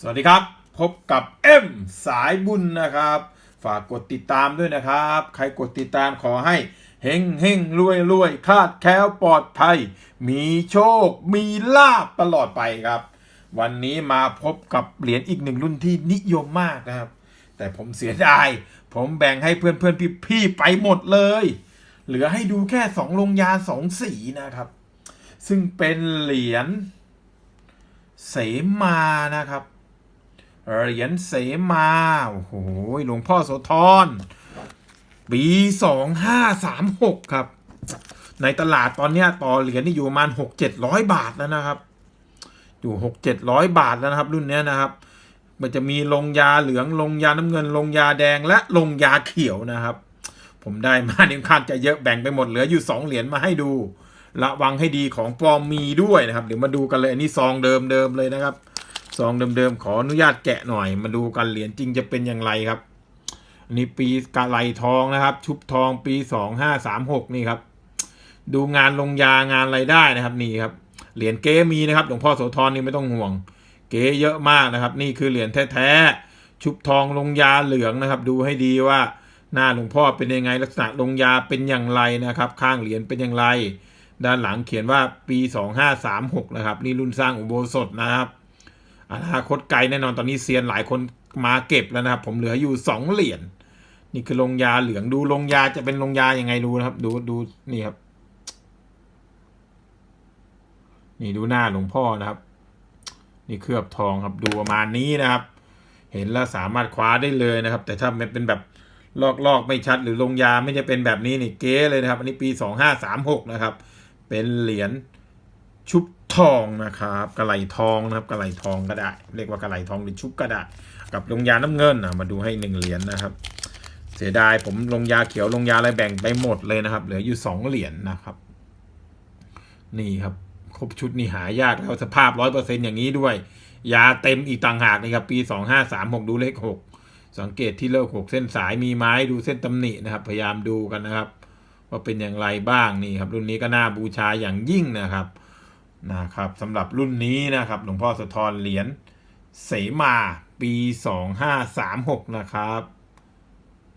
สวัสดีครับ พบกับเอ็มสายบุญนะครับ ฝากกดติดตามด้วยนะครับ ใครกดติดตามขอให้เฮงเฮงรวยรวยคาดแคล้วปลอดภัย มีโชค มีลาบตลอดไปครับ วันนี้มาพบกับเหรียญอีกหนึ่งรุ่นที่นิยมมากนะครับ แต่ผมเสียดาย ผมแบ่งให้เพื่อนเพื่อนพี่พี่ๆไปหมดเลย เหลือให้ดูแค่สองลงยาสองสีนะครับ ซึ่งเป็นเหรียญเสมานะครับ เหรียญเสมาโอ้โหหลวงพ่อโสธรปีสองห้าสามหกครับ ในตลาดตอนเนี้ยต่อเหรียญนี่อยู่ประมาณหกเจ็ดร้อยบาทแล้วนะครับ อยู่หกเจ็ดร้อยบาทแล้วนะครับ รุ่นเนี้ยนะครับ มันจะมีลงยาเหลืองลงยาน้ำเงินลงยาแดงและลงยาเขียวนะครับ ผมได้มาเนี่ยคางจะเยอะแบ่งไปหมดเหลืออยู่สองเหรียญมาให้ดูระวังให้ดีของปลอมมีด้วยนะครับ เดี๋ยวมาดูกันเลยอันนี้ซองเดิมๆเลยนะครับ ซองเดิมๆ ขออนุญาตแกะหน่อย มาดูกันเหรียญจริงจะเป็นอย่างไรครับอันนี้ปีกะไหลทองนะครับ ชุบทองปีสองห้าสามหกนี่ครับ ดูงานลงยางานอะไรได้นะครับนี่ครับ เหรียญเก๊มีนะครับหลวงพ่อโสธรนี่ไม่ต้องห่วง เก๊เยอะมากนะครับ นี่คือเหรียญแท้ๆชุบทองลงยาเหลืองนะครับ ดูให้ดีว่าหน้าหลวงพ่อเป็นยังไงลักษณะลงยาเป็นอย่างไรนะครับ ข้างเหรียญเป็นอย่างไร ด้านหลังเขียนว่าปี 2536 นะครับ นี่รุ่นสร้างอุโบสถนะครับ อนาคตไกลแน่นอนตอนนี้เซียนหลายคนมาเก็บแล้วนะครับ ผมเหลืออยู่สองเหรียญนี่คือลงยาเหลืองดูลงยาจะเป็นลงยายังไงดูนะครับ ดูดูนี่ครับ นี่ดูหน้าหลวงพ่อนะครับ นี่เคลือบทองครับดูประมาณนี้นะครับ เห็นแล้วสามารถคว้าได้เลยนะครับ แต่ถ้ามันเป็นแบบลอกๆไม่ชัดหรือลงยาไม่ได้เป็นแบบนี้นี่เก๊เลยนะครับ อันนี้ปีสองห้าสามหกนะครับ เป็นเหรียญชุบ ทองนะครับกระไหลทองนะครับกระไหลทองก็ได้ เรียกว่ากระไหลทองหรือชุบก็ได้ กับลงยาน้ำเงินนะมาดูให้หนึ่งเหรียญนะครับ เสียดายผมลงยาเขียวลงยาอะไรแบ่งไปหมดเลยนะครับ เหลืออยู่สองเหรียญนะครับ นี่ครับครบชุดนี่หายากแล้วสภาพร้อยเปอร์เซ็นอย่างนี้ด้วย ยาเต็มอีกต่างหากนะครับ ปีสองห้าสามหกดูเลขหกสังเกตที่เลขหกเส้นสายมีไม้ดูเส้นตำหนินะครับ พยายามดูกันนะครับ ว่าเป็นอย่างไรบ้างนี่ครับ รุ่นนี้ก็น่าบูชาอย่างยิ่งนะครับ นะครับสำหรับรุ่นนี้นะครับหลวงพ่อสะทรเหรียญเสมาปี 2536 นะครับ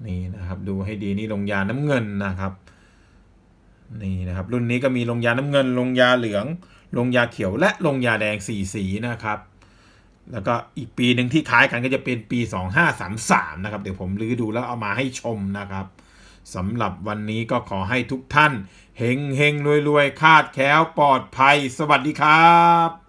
นี่นะครับดูให้ดีนี่ลงยาน้ำเงินนะครับ นี่นะครับ รุ่นนี้ก็มีลงยาน้ำเงิน ลงยาเหลือง ลงยาเขียวและลงยาแดงสีสีนะครับ แล้วก็อีกปีหนึ่งที่คล้ายกันก็จะเป็นปี 2533 นะครับ เดี๋ยวผมลื้อดูแล้วเอามาให้ชมนะครับ สำหรับวันนี้ก็ขอให้ทุกท่านเฮงเฮงรวยรวยคาดแคล้วปลอดภัย สวัสดีครับ